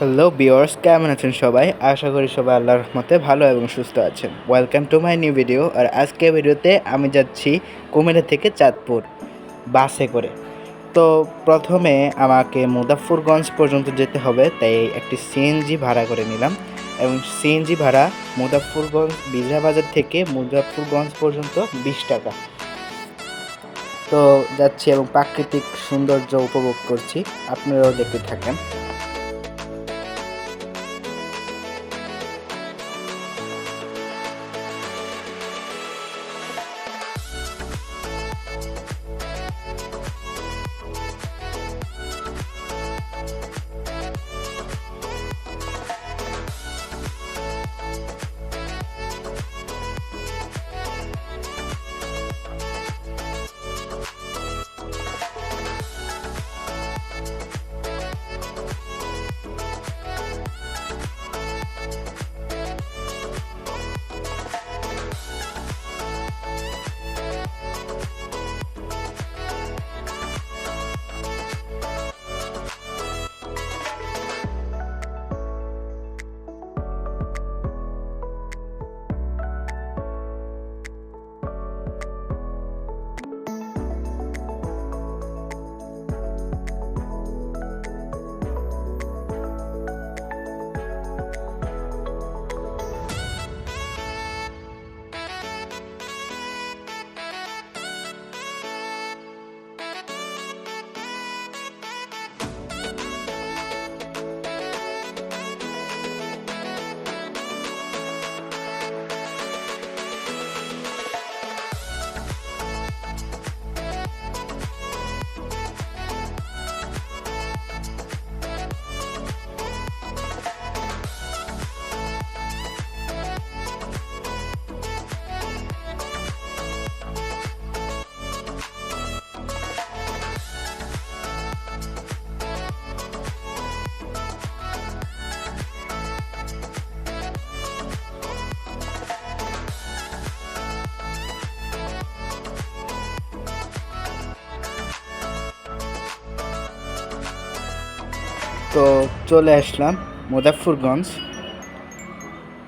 Hello বিয়ার্স কেমন আছেন সবাই? আশা করি সবাই আল্লাহর রহমতে ভালো এবং সুস্থ আছেন। Welcome to my new video আর আজকে ভিডিওতে আমি যাচ্ছি কুমিল্লা থেকে চাঁদপুর বাসে করে। তো প্রথমে আমাকে মুজাফরগঞ্জ পর্যন্ত যেতে হবে, তাই একটি সিএনজি ভাড়া করে নিলাম। এবং সিএনজি ভাড়া মুজাফরগঞ্জ বিজরা বাজার থেকে মুজাফরগঞ্জ পর্যন্ত বিশ টাকা। তো যাচ্ছি এবং প্রাকৃতিক সৌন্দর্য উপভোগ করছি। আপনারাও দেখতে থাকেন। তো চলে আসলাম মুজাফরগঞ্জ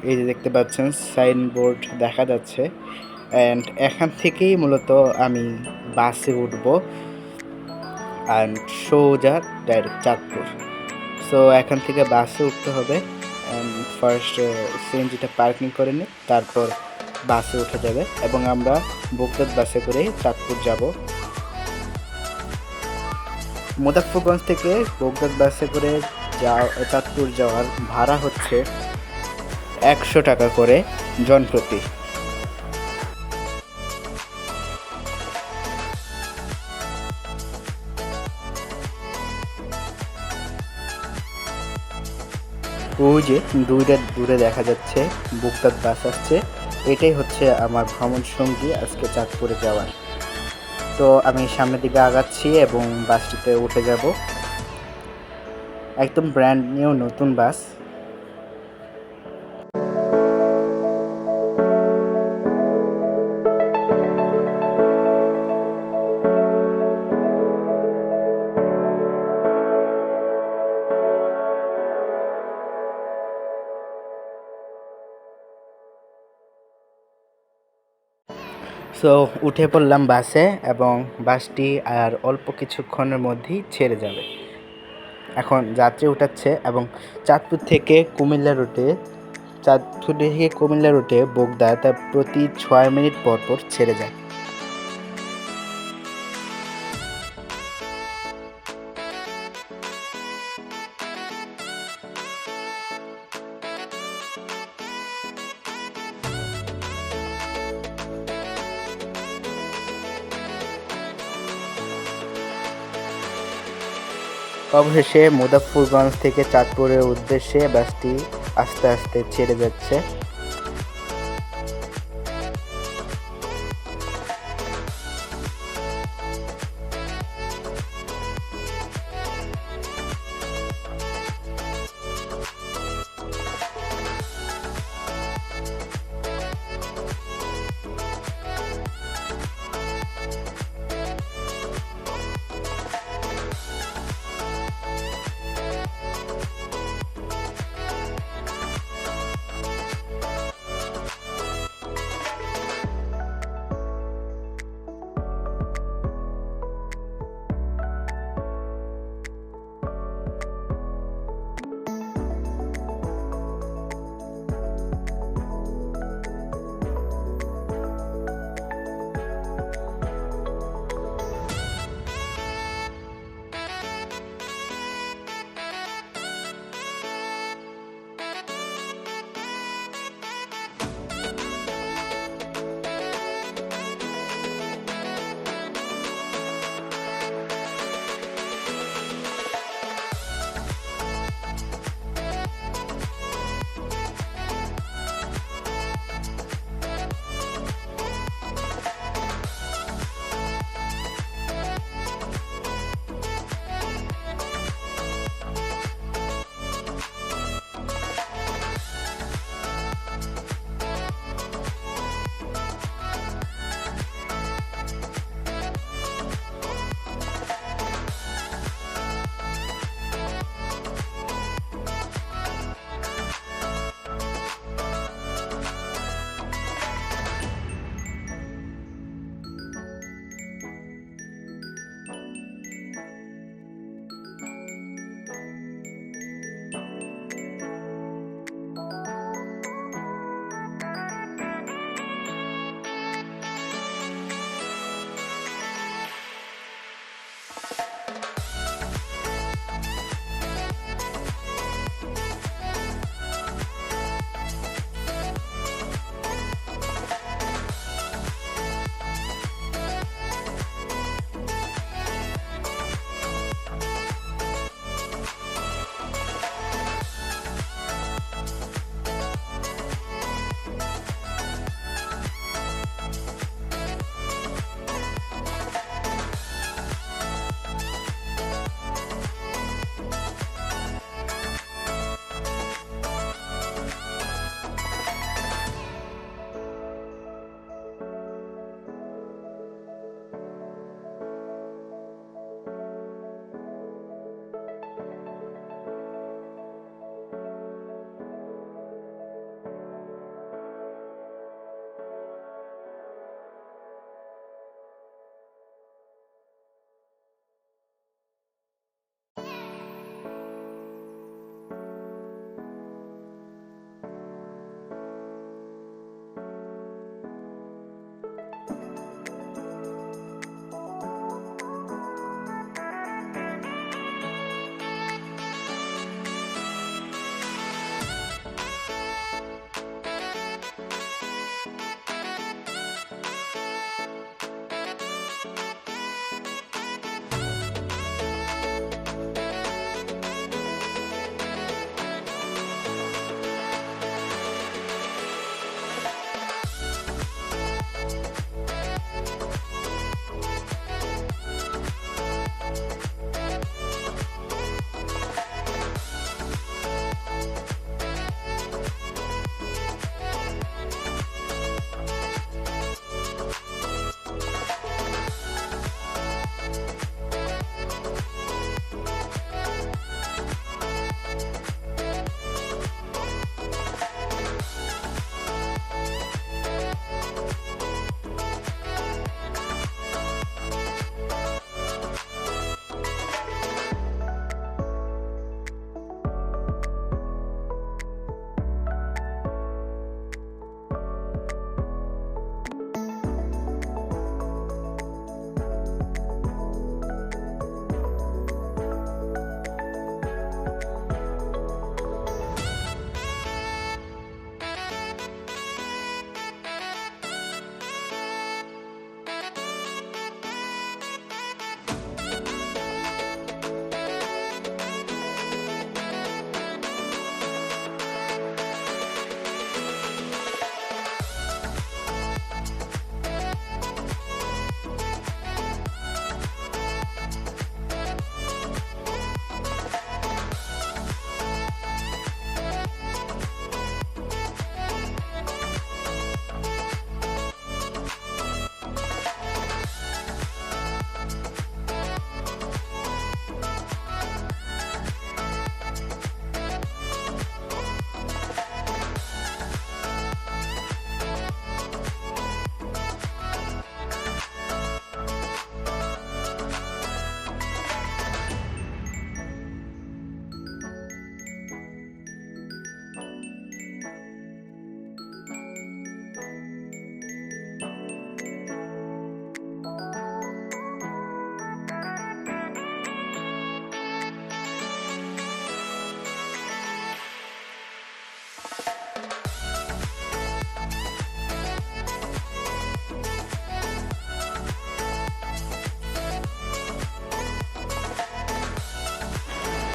এই যে দেখতে পাচ্ছেন সাইনবোর্ড দেখা যাচ্ছে। অ্যান্ড এখান থেকেই মূলত আমি বাসে উঠব। অ্যান্ড সোজা ডাইরেক্ট চাঁদপুর। সো এখান থেকে বাসে উঠতে হবে। অ্যান্ড ফার্স্ট সিএনজিটা পার্কিং করে নিই তারপর বাসে উঠে যাবে। এবং আমরা বগদাদ বাসে করে চাঁদপুর যাব। মুজাফরগঞ্জ থেকে বগদাদ বাসে করে যাওয়া চাঁদপুর যাওয়ার ভাড়া হচ্ছে একশো টাকা করে জনপ্রতি ওই যে দূরে দূরে দেখা যাচ্ছে বুকদাদ বাস আসছে। এটাই হচ্ছে আমার ভ্রমণ সঙ্গী আজকে চাঁদপুরে যাওয়ার। তো আমি সামনের দিকে আগাচ্ছি এবং বাসটিতে উঠে যাব। একদম ব্র্যান্ড নিউ নতুন বাস। সো উঠে পড়লাম বাসে এবং বাসটি আর অল্প কিছুক্ষণের মধ্যেই ছেড়ে যাবে। এখন যাত্রী উঠাচ্ছে এবং চাঁদপুর থেকে কুমিল্লা রুটে, চাঁদপুর থেকে কুমিল্লা রুটে বোগদা তা প্রতি ছয় মিনিট পর পর ছেড়ে যায়। অবশেষে মুজাফরগঞ্জ থেকে চাঁদপুরের উদ্দেশ্যে বাসটি আস্তে আস্তে ছেড়ে যাচ্ছে।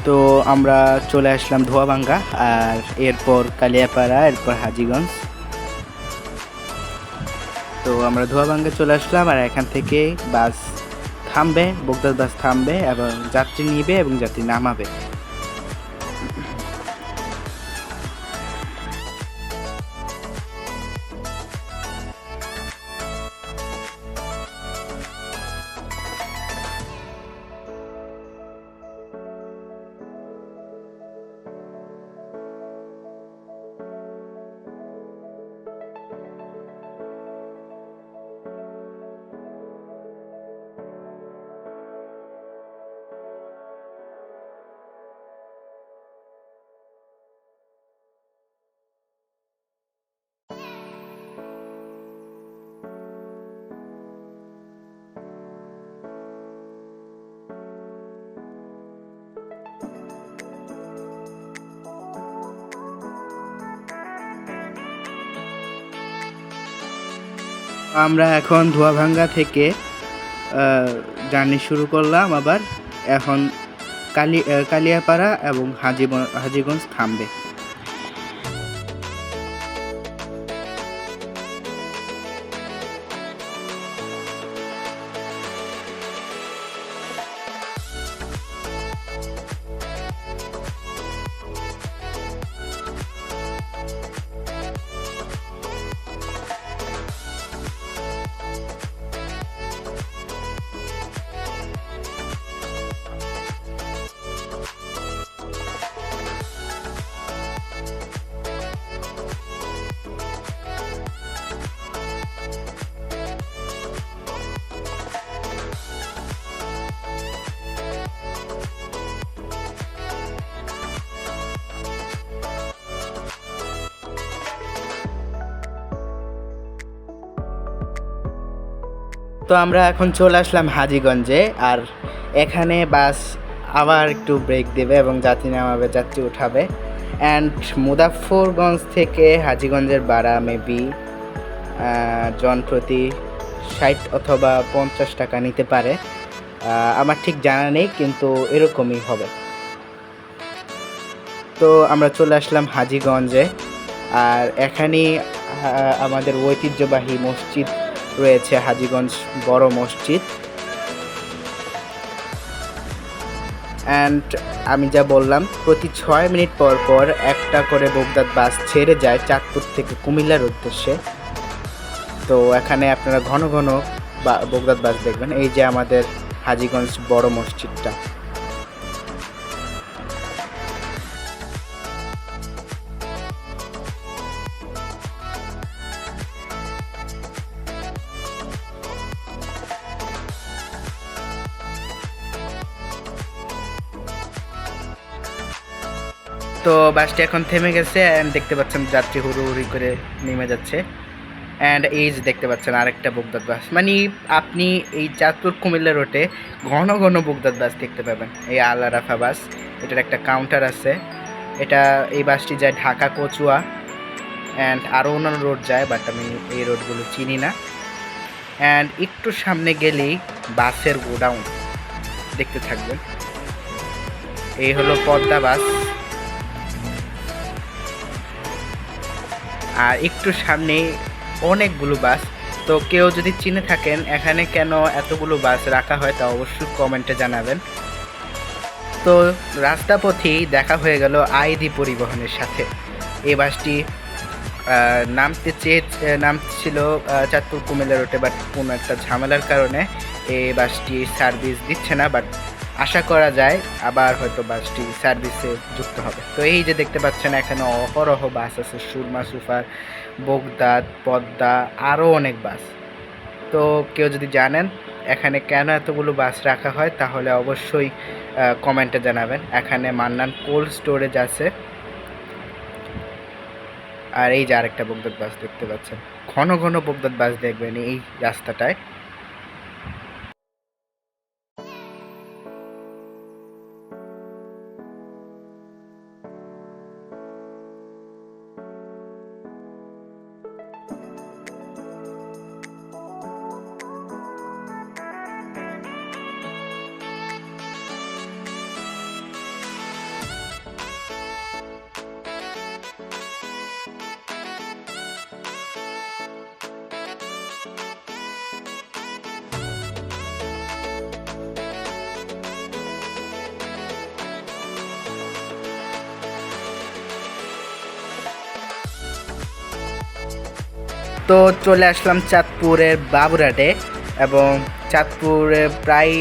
তো আমরা চলে আসলাম ধোয়াভাঙ্গা আর এরপর কালিয়াপাড়া, এরপর হাজিগঞ্জ। তো আমরা ধোয়াভাঙ্গা চলে আসলাম আর এখান থেকে বাস থামবে বগদাস বাস থামবে এবং যাত্রী নিবে এবং যাত্রী নামাবে। আমরা এখন ধোয়াভাঙ্গা থেকে জার্নি শুরু করলাম, আবার এখন কালি কালিয়াপাড়া এবং হাজি হাজিগঞ্জ থামবে। তো আমরা এখন চলে আসলাম হাজিগঞ্জে আর এখানে বাস আবার একটু ব্রেক দেবে এবং যাত্রী নামাবে যাত্রী উঠাবে। অ্যান্ড মুদাফরগঞ্জ থেকে হাজিগঞ্জের ভাড়া মেবি জন প্রতি ষাট অথবা পঞ্চাশ টাকা নিতে পারে। আমার ঠিক জানা নেই কিন্তু এরকমই হবে। তো আমরা চলে আসলাম হাজিগঞ্জে আর এখানেই আহ, আমাদের ঐতিহ্যবাহী মসজিদ রয়েছে হাজিগঞ্জ বড় মসজিদ। অ্যান্ড আমি যা বললাম, প্রতি ছয় মিনিট পর পর একটা করে বগদাদ বাস ছেড়ে যায় চাঁদপুর থেকে কুমিল্লার উদ্দেশ্যে। তো এখানে আপনারা ঘন ঘন বা- বগদাদ বাস দেখবেন, এই যে আমাদের হাজিগঞ্জ বড় মসজিদটা। তো বাসটি এখন থেমে গেছে অ্যান্ড দেখতে পাচ্ছেন যাত্রী হুড়ুহুড়ি করে নেমে যাচ্ছে। অ্যান্ড এই যে দেখতে পাচ্ছেন আরেকটা বগদাদ বাস। মানে আপনি এই চাঁদপুর কুমিল্লা রোডে ঘন ঘন বগদাদ বাস দেখতে পাবেন। এই আল আরাফা বাস, এটার একটা কাউন্টার আছে। এটা এই বাসটি যায় ঢাকা কচুয়া। অ্যান্ড আরও অন্যান্য রোড যায় বাট আমি এই রোডগুলো চিনি না। অ্যান্ড একটু সামনে গেলেই বাসের গোডাউন। দেখতে থাকবেন। এই হলো পদ্মা বাস। আর একটু সামনে অনেকগুলো বাস। তো কেউ যদি চিনে থাকেন এখানে কেন এতগুলো বাস রাখা হয় তা অবশ্যই কমেন্টে জানাবেন। তো রাস্তাপথেই দেখা হয়ে গেল আইডি পরিবহনের সাথে। এই বাসটি নামতে চেয়ে, নামছিল চাঁদপুর কুমিল্লা রোডে, বাট কোনো একটা ঝামেলার কারণে এই বাসটি সার্ভিস দিচ্ছে না, বাট আশা করা যায় আবার হয়তো বাসটি সার্ভিসে যুক্ত হবে। তো এই যে দেখতে পাচ্ছেন, এখানে অহরহ বাস আছে। সুরমা, সুফার বগদাদ পদ্মা আরও অনেক বাস। তো কেউ যদি জানেন এখানে কেন এতগুলো বাস রাখা হয়, তাহলে অবশ্যই কমেন্টে জানাবেন। এখানে মান্নান কোল্ড স্টোরেজ আছে। আর এই যে আরেকটা বগদাদ বাস দেখতে পাচ্ছেন। ঘন ঘন বগদাদ বাস দেখবেন এই রাস্তাটায়। তো চলে আসলাম চাঁদপুরের বাবুরাটে এবং চাঁদপুরে প্রায়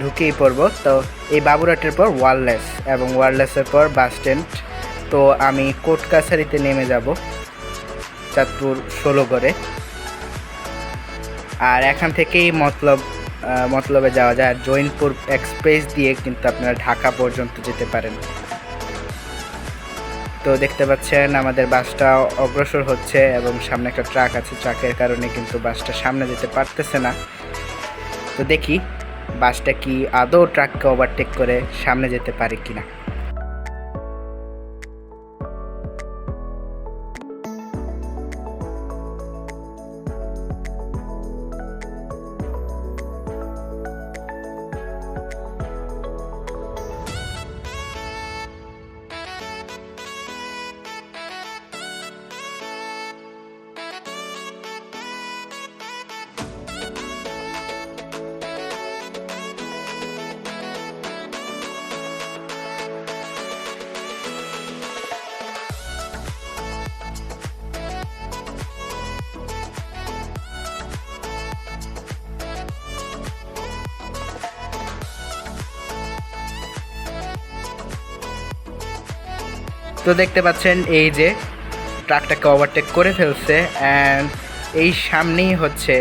ঢুকেই পড়ব। তো এই বাবুরাটের পর ওয়ারলেস এবং ওয়ারলেসের পর বাস স্ট্যান্ড। তো আমি কোর্ট কাছারিতে নেমে যাব চাঁদপুর ষোলো করে। আর এখান থেকেই মতলব মতলবে যাওয়া যায়। জৈনপুর এক্সপ্রেস দিয়ে কিন্তু আপনারা ঢাকা পর্যন্ত যেতে পারেন। তো দেখতে পাচ্ছেন, আমাদের বাসটা অগ্রসর হচ্ছে এবং সামনে একটা ট্রাক আছে। ট্রাকের কারণে কিন্তু বাসটা সামনে যেতে পারতেছে না। তো দেখি, বাসটা কি আদৌ ট্রাককে ওভারটেক করে সামনে যেতে পারে কিনা। তো দেখতে পাচ্ছেন এই যে ট্রাকটাকে ওভারটেক করে ফেলছে অ্যান্ড এই সামনেই হচ্ছে,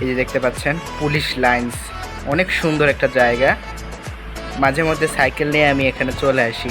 এই যে দেখতে পাচ্ছেন, পুলিশ লাইন্স অনেক সুন্দর একটা জায়গা। মাঝে মধ্যে সাইকেল নিয়ে আমি এখানে চলে আসি।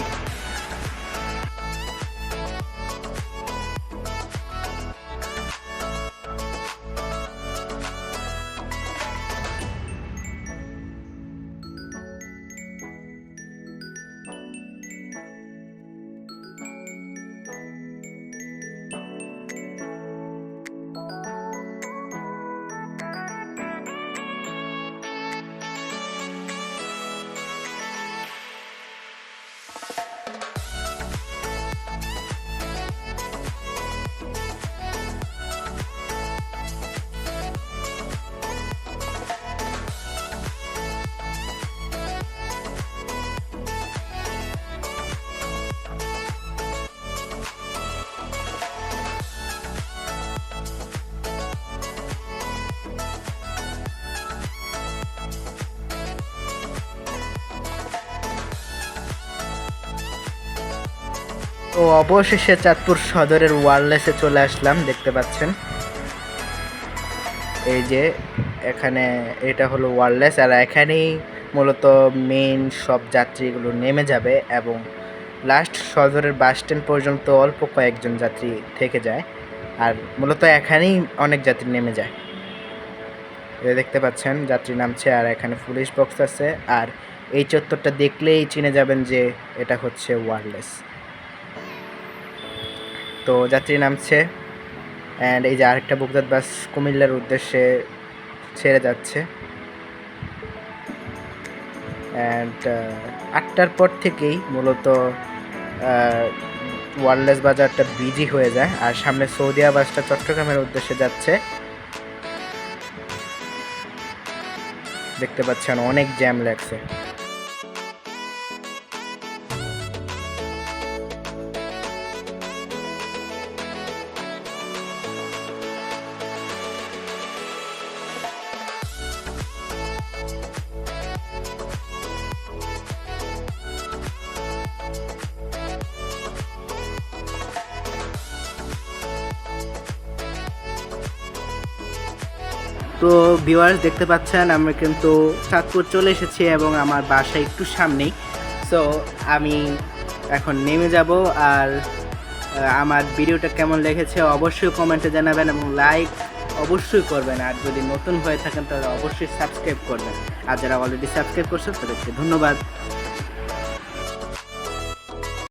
তো অবশেষে চাঁদপুর সদরের ওয়ারলেসে চলে আসলাম, দেখতে পাচ্ছেন। এই যে, এখানে এটা হলো ওয়ারলেস আর এখানেই মূলত মেইন সব যাত্রীগুলো নেমে যাবে এবং লাস্ট সদরের বাস স্ট্যান্ড পর্যন্ত অল্প কয়েকজন যাত্রী থেকে যায়, আর মূলত এখানেই অনেক যাত্রী নেমে যায়। এটা দেখতে পাচ্ছেন, যাত্রী নামছে, আর এখানে পুলিশ বক্স আছে, আর এই চত্বরটা দেখলেই চিনে যাবেন যে এটা হচ্ছে ওয়ারলেস তো যাত্রী নামছে অ্যান্ড এই যে আরেকটা বুকদার বাস কুমিল্লার উদ্দেশ্যে ছেড়ে যাচ্ছে। অ্যান্ড আটটার পর থেকেই মূলত ওয়ারলেস বাজারটা বিজি হয়ে যায়, আর সামনে সৌদিয়া বাসটা চট্টগ্রামের উদ্দেশ্যে যাচ্ছে। দেখতে পাচ্ছেন অনেক জ্যাম লাগছে। তো ভিউয়ার্স দেখতে পাচ্ছেন, আমি কিন্তু চাঁদপুর চলে এসেছি এবং আমার বাসা একটু সামনেই। সো আমি এখন নেমে যাব আর আমার ভিডিওটা কেমন লেগেছে অবশ্যই কমেন্টে জানাবেন এবং লাইক অবশ্যই করবেন। আর যদি নতুন হয়ে থাকেন, তাহলে অবশ্যই সাবস্ক্রাইব করবেন। আর যারা অলরেডি সাবস্ক্রাইব করছেন, তাদেরকে ধন্যবাদ।